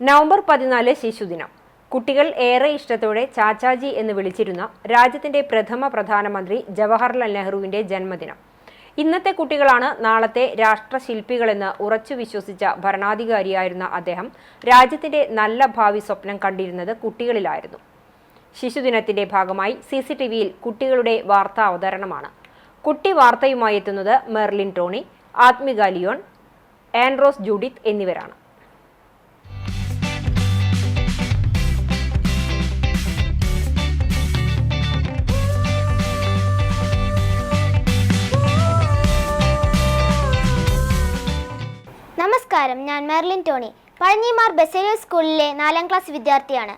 November പതിനാല് ശിശുദിനം. കുട്ടികൾ ഏറെ ഇഷ്ടത്തോടെ ചാച്ചാജി എന്ന് വിളിച്ചിരുന്ന രാജ്യത്തിന്റെ പ്രഥമ പ്രധാനമന്ത്രി ജവഹർലാൽ നെഹ്റുവിന്റെ ജന്മദിനം. ഇന്നത്തെ കുട്ടികളാണ് നാളത്തെ രാഷ്ട്രശില്പികളെന്ന് ഉറച്ചു വിശ്വസിച്ച ഭരണാധികാരിയായിരുന്ന അദ്ദേഹം രാജ്യത്തിന്റെ നല്ല ഭാവി സ്വപ്നം കണ്ടിരുന്നത് കുട്ടികളിലായിരുന്നു. ശിശുദിനത്തിന്റെ ഭാഗമായി സി സി ടി വിയിൽ കുട്ടികളുടെ വാർത്താ അവതരണമാണ്. കുട്ടി വാർത്തയുമായി എത്തുന്നത് മെർലിൻ ടോണി ആത്മിക ലിയോൺ ആൻഡ്രോസ് ജൂഡിത്ത് എന്നിവരാണ്. നമസ്കാരം. ഞാൻ മെർലിൻ ടോണി. പഴഞ്ഞിമാർ ബസേലിയ സ്കൂളിലെ നാലാം ക്ലാസ് വിദ്യാർത്ഥിയാണ്.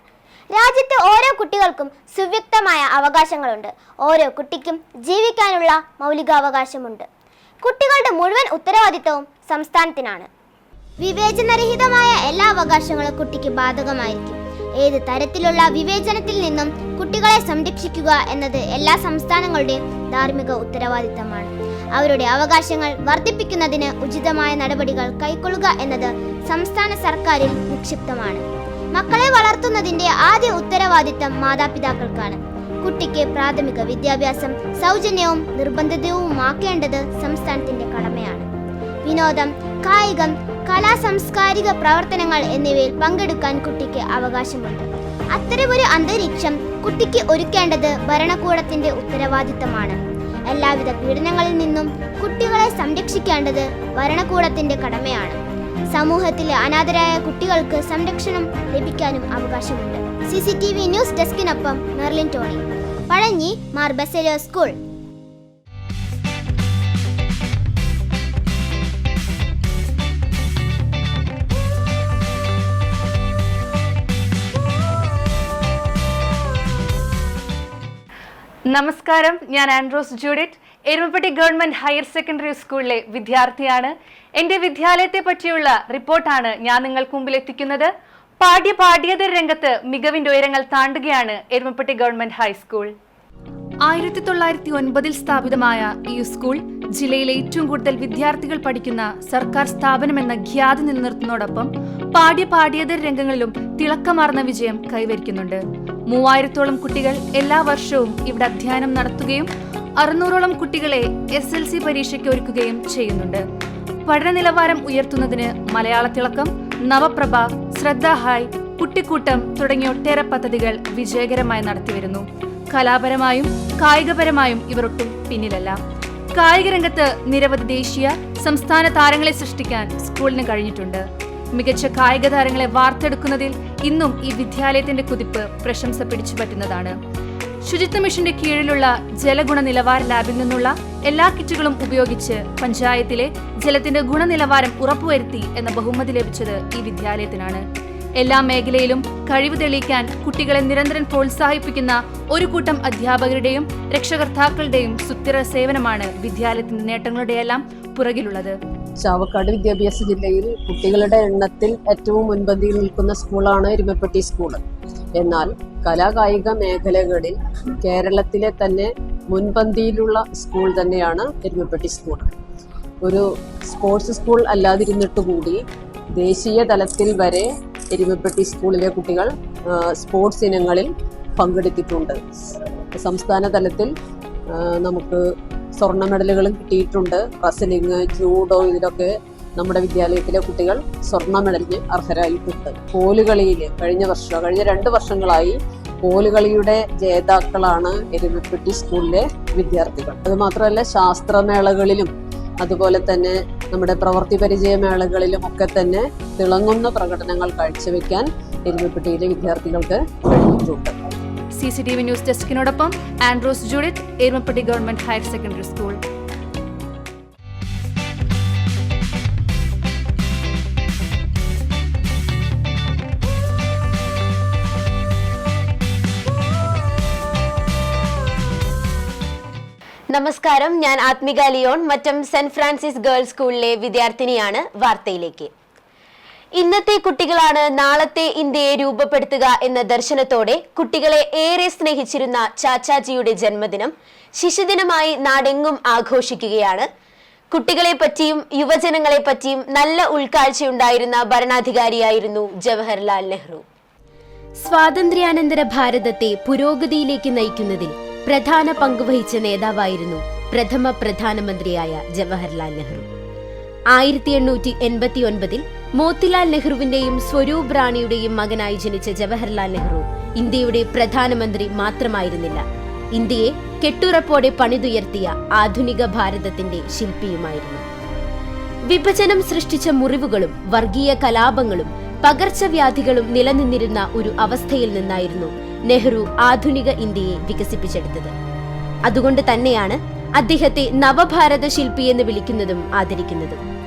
രാജ്യത്തെ ഓരോ കുട്ടികൾക്കും സുവ്യക്തമായ അവകാശങ്ങളുണ്ട്. ഓരോ കുട്ടിക്കും ജീവിക്കാനുള്ള മൗലികാവകാശമുണ്ട്. കുട്ടികളുടെ മുഴുവൻ ഉത്തരവാദിത്വവും സംസ്ഥാനത്തിനാണ്. വിവേചനരഹിതമായ എല്ലാ അവകാശങ്ങളും കുട്ടിക്ക് ബാധകമായിരിക്കും. ഏത് തരത്തിലുള്ള വിവേചനത്തിൽ നിന്നും കുട്ടികളെ സംരക്ഷിക്കുക എന്നത് എല്ലാ സംസ്ഥാനങ്ങളുടെയും ധാർമ്മിക ഉത്തരവാദിത്തമാണ്. അവരുടെ അവകാശങ്ങൾ വർദ്ധിപ്പിക്കുന്നതിന് ഉചിതമായ നടപടികൾ കൈക്കൊള്ളുക എന്നത് സംസ്ഥാന സർക്കാരിൽ നിക്ഷിപ്തമാണ്. മക്കളെ വളർത്തുന്നതിന്റെ ആദ്യ ഉത്തരവാദിത്തം മാതാപിതാക്കൾക്കാണ്. കുട്ടിക്ക് പ്രാഥമിക വിദ്യാഭ്യാസം സൗജന്യവും നിർബന്ധിതവുമാക്കേണ്ടത് സംസ്ഥാനത്തിന്റെ കടമയാണ്. വിനോദം കായികം കലാ സാംസ്കാരിക പ്രവർത്തനങ്ങൾ എന്നിവയിൽ പങ്കെടുക്കാൻ കുട്ടിക്ക് അവകാശമുണ്ട്. അത്തരമൊരു അന്തരീക്ഷം കുട്ടിക്ക് ഒരുക്കേണ്ടത് ഭരണകൂടത്തിന്റെ ഉത്തരവാദിത്തമാണ്. എല്ലാവിധ പീഡനങ്ങളിൽ നിന്നും കുട്ടികളെ സംരക്ഷിക്കേണ്ടത് ഭരണകൂടത്തിന്റെ കടമയാണ്. സമൂഹത്തിലെ അനാഥരായ കുട്ടികൾക്ക് സംരക്ഷണം ലഭിക്കാനും അവകാശമുണ്ട്. C C T V news ഡെസ്കിനൊപ്പം Merlin Tony. Pazhanji Mar Baselios school. നമസ്കാരം ഞാൻ Andros Judith. Erumappetty government higher secondary സ്കൂളിലെ വിദ്യാർത്ഥിയാണ്. എന്റെ വിദ്യാലയത്തെ പറ്റിയുള്ള റിപ്പോർട്ടാണ് ഞാൻ നിങ്ങൾക്ക് മുമ്പിൽ എത്തിക്കുന്നത് പാഠ്യ പാഠ്യേതര രംഗത്ത് മികവിന്റെ ഉയരങ്ങൾ താണ്ടുകയാണ് എരുമപ്പെട്ടി ഗവൺമെന്റ് ഹൈസ്കൂൾ. ആയിരത്തി തൊള്ളായിരത്തി ഒൻപതിൽ സ്ഥാപിതമായ ഈ സ്കൂൾ ജില്ലയിലെ ഏറ്റവും കൂടുതൽ വിദ്യാർത്ഥികൾ പഠിക്കുന്ന സർക്കാർ സ്ഥാപനമെന്ന ഖ്യാതി നിലനിർത്തുന്നതോടൊപ്പം പാഠ്യ പാഠ്യേതര രംഗങ്ങളിലും തിളക്കമാർന്ന വിജയം കൈവരിക്കുന്നുണ്ട്. മൂവായിരത്തോളം കുട്ടികൾ എല്ലാ വർഷവും ഇവിടെ അധ്യയനം നടത്തുകയും അറുന്നൂറോളം കുട്ടികളെ എസ് എൽ സി പരീക്ഷയ്ക്ക് ഒരുക്കുകയും ചെയ്യുന്നുണ്ട്. പഠന നിലവാരം ഉയർത്തുന്നതിന് മലയാള തിളക്കം നവപ്രഭ ശ്രദ്ധാഹായ് കുട്ടിക്കൂട്ടം തുടങ്ങിയ ഒട്ടേറെ പദ്ധതികൾ വിജയകരമായി നടത്തിവരുന്നു. കലാപരമായും കായികപരമായും ഇവർ ഒട്ടും പിന്നിലല്ല. കായിക രംഗത്ത് നിരവധി ദേശീയ സംസ്ഥാന താരങ്ങളെ സൃഷ്ടിക്കാൻ സ്കൂളിന് കഴിഞ്ഞിട്ടുണ്ട്. മികച്ച കായിക താരങ്ങളെ വാർത്തെടുക്കുന്നതിൽ ഇന്നും ഈ വിദ്യാലയത്തിന്റെ കുതിപ്പ് പ്രശംസ പിടിച്ചു പറ്റുന്നതാണ്. ശുചിത്വ മിഷന്റെ കീഴിലുള്ള ജലഗുണ നിലവാര ലാബിൽ നിന്നുള്ള എല്ലാ കിറ്റുകളും ഉപയോഗിച്ച് പഞ്ചായത്തിലെ ജലത്തിന്റെ ഗുണനിലവാരം ഉറപ്പുവരുത്തി എന്ന ബഹുമതി ലഭിച്ചത് ഈ വിദ്യാലയത്തിനാണ്. എല്ലാ മേഖലയിലും കഴിവ് തെളിയിക്കാൻ കുട്ടികളെ നിരന്തരം പ്രോത്സാഹിപ്പിക്കുന്ന ഒരു കൂട്ടം അധ്യാപകരുടെയും രക്ഷകർത്താക്കളുടെയും സുസ്ഥിര സേവനമാണ് വിദ്യാലയത്തിന്റെ നേട്ടങ്ങളുടെയെല്ലാം പുറകിലുള്ളത്. ചാവക്കാട് വിദ്യാഭ്യാസ ജില്ലയിൽ കുട്ടികളുടെ എണ്ണത്തിൽ ഏറ്റവും മുൻപന്തിയിൽ നിൽക്കുന്ന സ്കൂളാണ് എരുമപ്പെട്ടി സ്കൂൾ എന്നാൽ കലാകായിക മേഖലകളിൽ കേരളത്തിലെ തന്നെ മുൻപന്തിയിലുള്ള സ്കൂൾ തന്നെയാണ് എരുമപ്പെട്ടി സ്കൂൾ ഒരു സ്പോർട്സ് സ്കൂൾ അല്ലാതിരുന്നിട്ട് കൂടി ദേശീയ തലത്തിൽ വരെ എരുമപ്പെട്ടി സ്കൂളിലെ കുട്ടികൾ സ്പോർട്സ് ഇനങ്ങളിൽ പങ്കെടുത്തിട്ടുണ്ട്. സംസ്ഥാന തലത്തിൽ നമുക്ക് സ്വർണ മെഡലുകളും കിട്ടിയിട്ടുണ്ട്. റസലിംഗ് ജൂഡോ ഇതിലൊക്കെ നമ്മുടെ വിദ്യാലയത്തിലെ കുട്ടികൾ സ്വർണ മെഡലിന് അർഹരായിട്ടുണ്ട്. കോലുകളിയിൽ കഴിഞ്ഞ വർഷം കഴിഞ്ഞ രണ്ട് വർഷങ്ങളായി കോലുകളിയുടെ ജേതാക്കളാണ് എരുമപ്പെട്ടി സ്കൂളിലെ വിദ്യാർത്ഥികൾ. അതുമാത്രമല്ല ശാസ്ത്രമേളകളിലും അതുപോലെ തന്നെ നമ്മുടെ പ്രവൃത്തി പരിചയ മേളകളിലും ഒക്കെ തന്നെ തിളങ്ങുന്ന പ്രകടനങ്ങൾ കാഴ്ചവെക്കാൻ എരുമപ്പെട്ടിയിലെ വിദ്യാർത്ഥികൾക്ക് കഴിഞ്ഞിട്ടുണ്ട്. C C T V news ഡെസ്കിനോടൊപ്പം Andros Judith Erumappetty government higher secondary school. നമസ്കാരം. ഞാൻ Athmika Leon. Mattam saint Francis girls സ്കൂളിലെ വിദ്യാർത്ഥിനിയാണ് വാർത്തയിലേക്ക്. ഇന്നത്തെ കുട്ടികളാണ് നാളത്തെ ഇന്ത്യയെ രൂപപ്പെടുത്തുക എന്ന ദർശനത്തോടെ കുട്ടികളെ ഏറെ സ്നേഹിച്ചിരുന്ന ചാച്ചാജിയുടെ ജന്മദിനം ശിശുദിനമായി നാടെങ്ങും ആഘോഷിക്കുകയാണ്. കുട്ടികളെ പറ്റിയും യുവജനങ്ങളെ പറ്റിയും നല്ല ഉൾക്കാഴ്ചയുണ്ടായിരുന്ന ഭരണാധികാരിയായിരുന്നു ജവഹർലാൽ നെഹ്റു. സ്വാതന്ത്ര്യാനന്തര ഭാരതത്തെ പുരോഗതിയിലേക്ക് നയിക്കുന്നതിൽ പ്രധാന പങ്കുവഹിച്ച നേതാവായിരുന്നു പ്രഥമ പ്രധാനമന്ത്രിയായ ജവഹർലാൽ നെഹ്റു. ആയിരത്തി എണ്ണൂറ്റി എൺപത്തി ഒൻപതിൽ മോത്തിലാൽ നെഹ്റുവിന്റെയും സ്വരൂപ് റാണിയുടെയും മകനായി ജനിച്ച ജവഹർലാൽ നെഹ്റു ഇന്ത്യയുടെ പ്രധാനമന്ത്രി മാത്രമായിരുന്നില്ല. ഇന്ത്യയെ കെട്ടുറപ്പോടെ പണിതുയർത്തിയ ആധുനിക ഭാരതത്തിന്റെ ശില്പിയുമായിരുന്നു. വിഭജനം സൃഷ്ടിച്ച മുറിവുകളും വർഗീയ കലാപങ്ങളും പകർച്ചവ്യാധികളും നിലനിന്നിരുന്ന ഒരു അവസ്ഥയിൽ നിന്നായിരുന്നു നെഹ്റു ആധുനിക ഇന്ത്യയെ വികസിപ്പിച്ചെടുത്തത്. അതുകൊണ്ട് തന്നെയാണ് അദ്ദേഹത്തെ നവഭാരത ശില്പി എന്ന് വിളിക്കുന്നതും ആദരിക്കുന്നതും.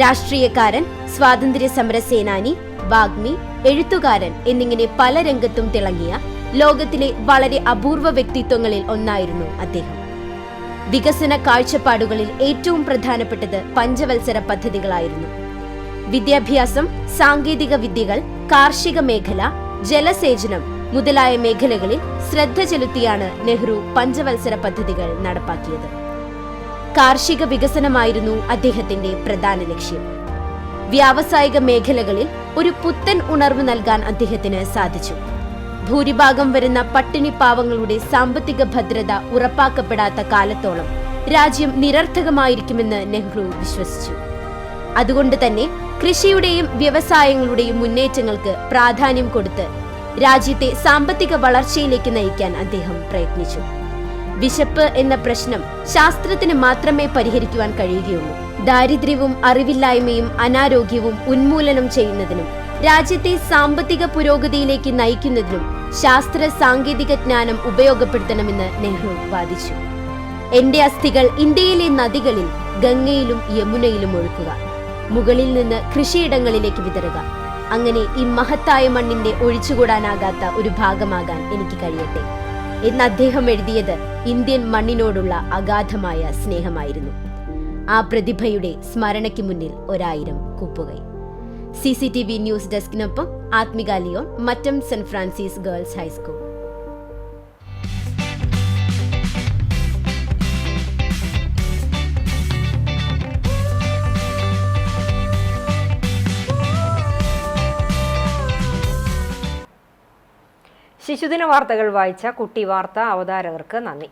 രാഷ്ട്രീയക്കാരൻ സ്വാതന്ത്ര്യ സമര സേനാനി വാഗ്മി എഴുത്തുകാരൻ എന്നിങ്ങനെ പല രംഗത്തും തിളങ്ങിയ ലോകത്തിലെ വളരെ അപൂർവ വ്യക്തിത്വങ്ങളിൽ ഒന്നായിരുന്നു അദ്ദേഹം. വികസന കാഴ്ചപ്പാടുകളിൽ ഏറ്റവും പ്രധാനപ്പെട്ടത് പഞ്ചവത്സര പദ്ധതികളായിരുന്നു. വിദ്യാഭ്യാസം സാങ്കേതിക വിദ്യകൾ കാർഷിക മേഖല ജലസേചനം മുതലായ മേഖലകളിൽ ശ്രദ്ധ ചെലുത്തിയാണ് നെഹ്റു പഞ്ചവത്സര പദ്ധതികൾ നടപ്പാക്കിയത്. കാർഷിക വികസനമായിരുന്നു അദ്ദേഹത്തിന്റെ പ്രധാന ലക്ഷ്യം. വ്യാവസായിക മേഖലകളിൽ ഒരു പുത്തൻ ഉണർവ് നൽകാൻ അദ്ദേഹത്തിന് സാധിച്ചു. ഭൂരിഭാഗം വരുന്ന പട്ടിണി പാവങ്ങളുടെ സാമ്പത്തിക ഭദ്രത ഉറപ്പാക്കപ്പെടാത്ത കാലത്തോളം രാജ്യം നിരർത്ഥകമായിരിക്കുമെന്ന് നെഹ്റു വിശ്വസിച്ചു. അതുകൊണ്ട് തന്നെ കൃഷിയുടെയും വ്യവസായങ്ങളുടെയും മുന്നേറ്റങ്ങൾക്ക് പ്രാധാന്യം കൊടുത്ത് രാജ്യത്തെ സാമ്പത്തിക വളർച്ചയിലേക്ക് നയിക്കാൻ അദ്ദേഹം പ്രയത്നിച്ചു. വിശപ്പ് എന്ന പ്രശ്നം ശാസ്ത്രത്തിന് മാത്രമേ പരിഹരിക്കുവാൻ കഴിയുകയുള്ളൂ. ദാരിദ്ര്യവും അറിവില്ലായ്മയും അനാരോഗ്യവും ഉന്മൂലനം ചെയ്യുന്നതിനും രാജ്യത്തെ സാമ്പത്തിക പുരോഗതിയിലേക്ക് നയിക്കുന്നതിനും ശാസ്ത്ര സാങ്കേതിക ജ്ഞാനം ഉപയോഗപ്പെടുത്തണമെന്ന് നെഹ്റു വാദിച്ചു. എന്റെ അസ്ഥികൾ ഇന്ത്യയിലെ നദികളിൽ ഗംഗയിലും യമുനയിലും ഒഴുക്കുക. മുകളിൽ നിന്ന് കൃഷിയിടങ്ങളിലേക്ക് വിതറുക. അങ്ങനെ ഈ മഹത്തായ മണ്ണിന്റെ ഒഴിച്ചുകൂടാനാകാത്ത ഒരു ഭാഗമാകാൻ എനിക്ക് കഴിയട്ടെ. എന്ന് അദ്ദേഹം എഴുതിയത് ഇന്ത്യൻ മണ്ണിനോടുള്ള അഗാധമായ സ്നേഹമായിരുന്നു. ആ പ്രതിഭയുടെ സ്മരണയ്ക്ക് മുന്നിൽ ഒരായിരം കുപ്പുകൈ C C T V news ഡെസ്കിനൊപ്പം Athmika Leon Mattam saint Francis girls high school. ശിശുദിന വാർത്തകൾ വായിച്ച കുട്ടി വാർത്ത അവതാരകർക്ക് നന്ദി.